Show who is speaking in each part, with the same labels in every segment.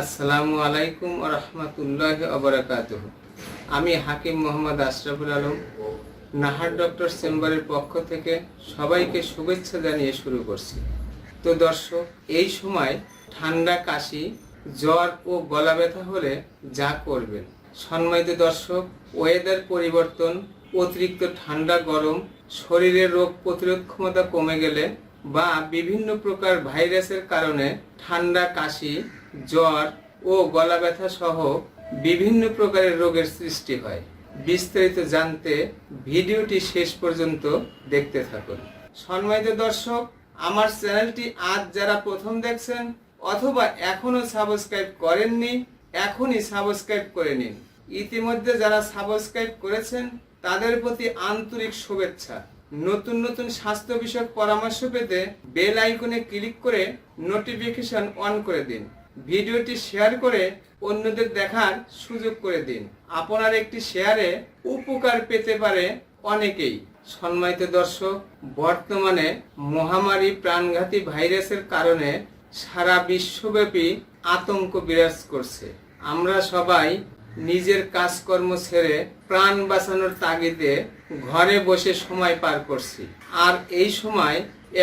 Speaker 1: আসসালামু আলাইকুম রহমতুল্লাহ অবরাকাত আমি হাকিম মোহাম্মদ আশরাফুল আলম, নাহার ডক্টর চেম্বারের পক্ষ থেকে সবাইকে শুভেচ্ছা জানিয়ে শুরু করছি। তো দর্শক, এই সময় ঠান্ডা, কাশি, জ্বর ও গলা ব্যথা হলে যা করবেন। সম্মানিত দর্শক ওয়েদার পরিবর্তন, অতিরিক্ত ঠান্ডা, গরম, শরীরের রোগ প্রতিরোধ ক্ষমতা কমে গেলে বা বিভিন্ন প্রকার ভাইরাসের কারণে ঠান্ডা, কাশি জ্বর ও গলা ব্যথা সহ বিভিন্ন প্রকারের রোগের সৃষ্টি হয়। বিস্তারিত জানতে ভিডিওটি শেষ পর্যন্ত দেখতে থাকুন। সম্মানিত দর্শক, আমার চ্যানেলটি আজ যারা প্রথম দেখছেন অথবা এখনও সাবস্ক্রাইব করেননি, এখনই সাবস্ক্রাইব করে নিন। ইতিমধ্যে যারা সাবস্ক্রাইব করেছেন, তাদের প্রতি আন্তরিক শুভেচ্ছা। নতুন নতুন স্বাস্থ্য বিষয়ক পরামর্শ পেতে বেল আইকনে ক্লিক করে নোটিফিকেশন অন করে দিন। ভিডিওটি শেয়ার করে অন্যদের দেখার সুযোগ করে দিন। আপনার একটি শেয়ারে উপকার পেতে পারে অনেকেই। সম্মানিত দর্শক, বর্তমানে মহামারী প্রাণঘাতী ভাইরাসের কারণে সারা বিশ্বব্যাপী আতঙ্ক বিরাজ করছে। আমরা সবাই নিজের কাজকর্ম ছেড়ে প্রাণ বাঁচানোর তাগিদে ঘরে বসে সময় পার করছি। আর এই সময়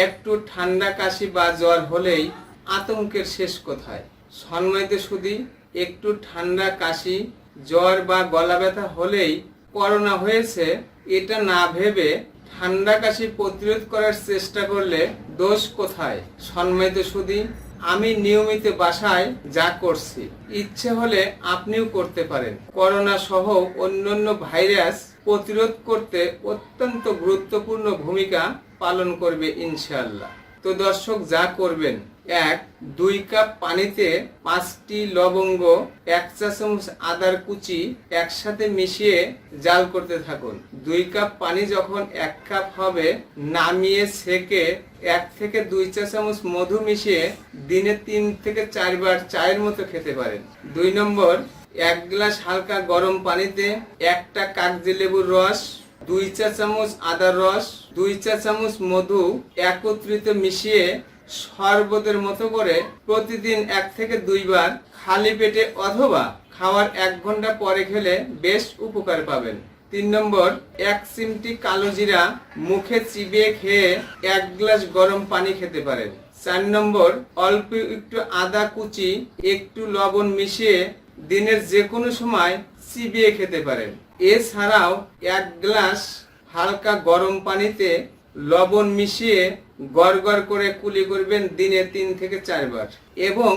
Speaker 1: একটু ঠান্ডা কাশি বা জ্বর হলেই আতঙ্কের শেষ কোথায়? সম্মানিত শুধু একটু ঠান্ডা কাশি, জ্বর বা গলা ব্যথা হলেই করোনা হয়েছে। এটা না ভেবে ঠান্ডা কাশি প্রতিরোধ করার চেষ্টা করলে দোষ কোথায়? সম্মানিত শুধু আমি নিয়মিত বাসায় যা করছি, ইচ্ছে হলে আপনিও করতে পারেন। করোনা সহ অন্যান্য ভাইরাস প্রতিরোধ করতে অত্যন্ত গুরুত্বপূর্ণ ভূমিকা পালন করবে ইনশাআল্লাহ। তো দর্শক, যা করবেন এক, দুই কাপ পানিতে পাঁচটি লবঙ্গ, এক চা চামচ আদার কুচি একসাথে মিশিয়ে জাল করতে থাকুন। দুই কাপ পানি যখন এক কাপ হবে, নামিয়ে সেকে এক থেকে দুই চা চামচ মধু মিশিয়ে দিনে তিন থেকে চারবার চায়ের মতো খেতে পারেন। দুই নম্বর, এক গ্লাস হালকা গরম পানিতে একটা কাগজি লেবুর রস, দুই চা চামচ আদার রস, দুই চা চামচ মধু একত্রিত মিশিয়ে শরবতের মতো করে প্রতিদিন এক থেকে দুইবার খালি পেটে অথবা খাওয়ার এক ঘণ্টা পরে খেলে বেশ উপকার পাবেন। তিন নম্বর, এক চিমটি কালো জিরা মুখে চিবিয়ে খেয়ে এক গ্লাস গরম পানি খেতে পারেন। চার নম্বর, অল্প একটু আদা কুচি, একটু লবণ মিশিয়ে দিনের যে কোনো সময় চিবিয়ে খেতে পারেন। এছাড়াও এক গ্লাস হালকা গরম পানিতে লবণ মিশিয়ে গড়গড় করে কুলি করবেন দিনে তিন থেকে চারবার এবং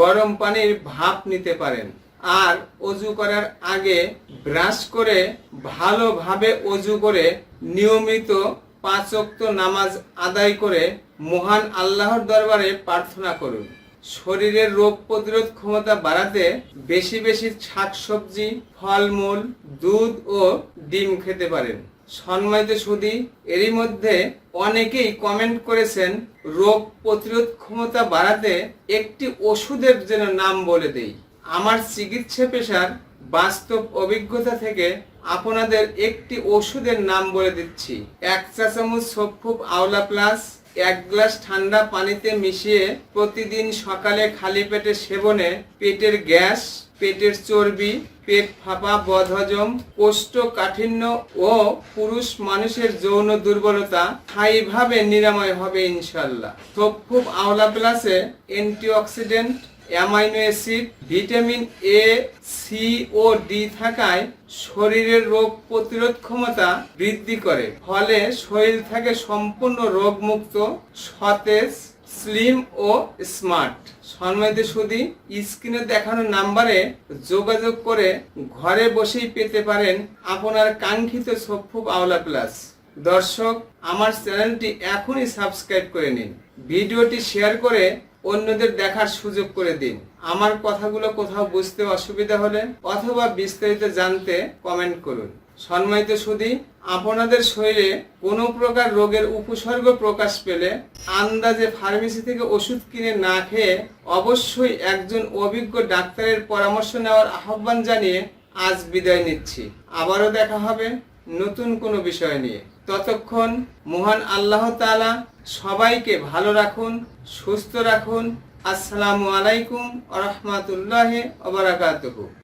Speaker 1: গরম পানির ভাপ নিতে পারেন। আর অজু করার আগে ব্রাশ করে ভালোভাবে অজু করে নিয়মিত পাঁচ ওয়াক্ত নামাজ আদায় করে মহান আল্লাহর দরবারে প্রার্থনা করুন। শরীরের রোগ প্রতিরোধ ক্ষমতা বাড়াতে বেশি বেশি শাকসবজি, ফলমূল, দুধ ও ডিম খেতে পারেন। সম্মানিত সুদী এরই মধ্যে অনেকেই কমেন্ট করেছেন, রোগ প্রতিরোধ ক্ষমতা বাড়াতে একটি ওষুধের যেন নাম বলে দেই। আমার চিকিৎসা পেশার বাস্তব অভিজ্ঞতা থেকে আপনাদের একটি ওষুধের নাম বলে দিচ্ছি। এক চা চামচ সফুপ আওলা প্লাস, এক গ্লাস ঠান্ডা পানিতে মিশিয়ে প্রতিদিন সকালে খালি পেটে সেবনে পেটের গ্যাস পেটের চর্বি, পেট ফাঁপা, বদহজম, কোষ্ঠকাঠিন্য ও পুরুষ মানুষের যৌন দুর্বলতা স্থায়ীভাবে নিরাময় হবে ইনশাল্লাহ সফুপ আওলা প্লাসে antioxidant, amino acid, vitamin A, C O D থাকায় শরীরের রোগ প্রতিরোধ ক্ষমতা বৃদ্ধি করে। ফলে শরীর থাকে সম্পূর্ণ রোগমুক্ত, সতেজ স্লিম ও স্মার্ট। সম্মানিত সুদী, স্ক্রিনে দেখানো নাম্বারে যোগাযোগ করে ঘরে বসেই পেতে পারেন আপনার কাঙ্ক্ষিত সফুপ আওলা প্লাস। দর্শক, আমার চ্যানেলটি এখনই সাবস্ক্রাইব করে নিন। ভিডিওটি শেয়ার করে অন্যদের দেখার সুযোগ করে দিন। আমার কথাগুলো কোথাও বুঝতে অসুবিধা হলে অথবা বিস্তারিত জানতে কমেন্ট করুন। সম্মানিত সুদী আপনাদের শরীরে কোনো প্রকার রোগের উপসর্গ প্রকাশ পেলে আন্দাজে ফার্মেসি থেকে ওষুধ কিনে না খেয়ে অবশ্যই একজন অভিজ্ঞ ডাক্তারের পরামর্শ নেওয়ার আহ্বান জানিয়ে আজ বিদায় নিচ্ছি। আবারও দেখা হবে নতুন কোনো বিষয় নিয়ে। ততক্ষণ মহান আল্লাহ তাআলা সবাইকে ভালো রাখুন সুস্থ রাখুন। আসসালামু আলাইকুম রহমতুল্লাহ অবরাকাতহ